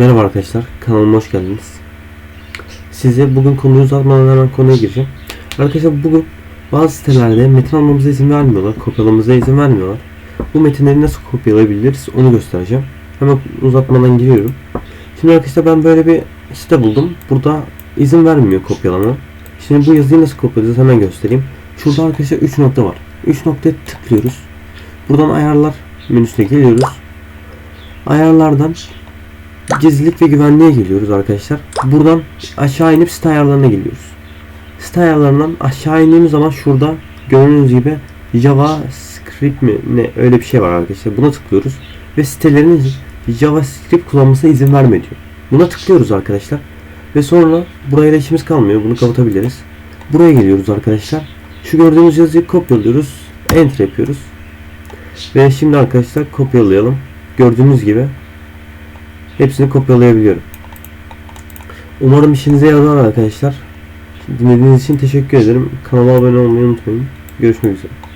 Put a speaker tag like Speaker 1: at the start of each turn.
Speaker 1: Merhaba arkadaşlar, kanalıma hoş geldiniz. Size bugün konuyu uzatmadan hemen konuya gireceğim. Arkadaşlar bugün bazı sitelerde metin almamıza izin vermiyorlar, kopyalamamıza izin vermiyorlar. Bu metinleri nasıl kopyalayabiliriz onu göstereceğim. Hemen uzatmadan giriyorum. Şimdi arkadaşlar ben böyle bir site buldum. Burada izin vermiyor kopyalama. Şimdi bu yazıyı nasıl kopyalayacağız hemen göstereyim. Şurada arkadaşlar 3 nokta var. 3 noktaya tıklıyoruz. Buradan ayarlar menüsüne geliyoruz. Ayarlardan gizlilik ve güvenliğe geliyoruz arkadaşlar. Buradan aşağı inip site ayarlarına geliyoruz. Site ayarlarından aşağı indiğimiz zaman şurada gördüğünüz gibi JavaScript mi ne öyle bir şey var arkadaşlar. Buna tıklıyoruz ve sitelerin JavaScript kullanmasına izin verme diyor. Buna tıklıyoruz arkadaşlar. Ve sonra buraya da işimiz kalmıyor. Bunu kapatabiliriz. Buraya geliyoruz arkadaşlar. Şu gördüğünüz yazıyı kopyalıyoruz. Enter yapıyoruz. Ve şimdi arkadaşlar kopyalayalım. Gördüğünüz gibi hepsini kopyalayabiliyorum. Umarım işinize yarar arkadaşlar. Dinlediğiniz için teşekkür ederim. Kanala abone olmayı unutmayın. Görüşmek üzere.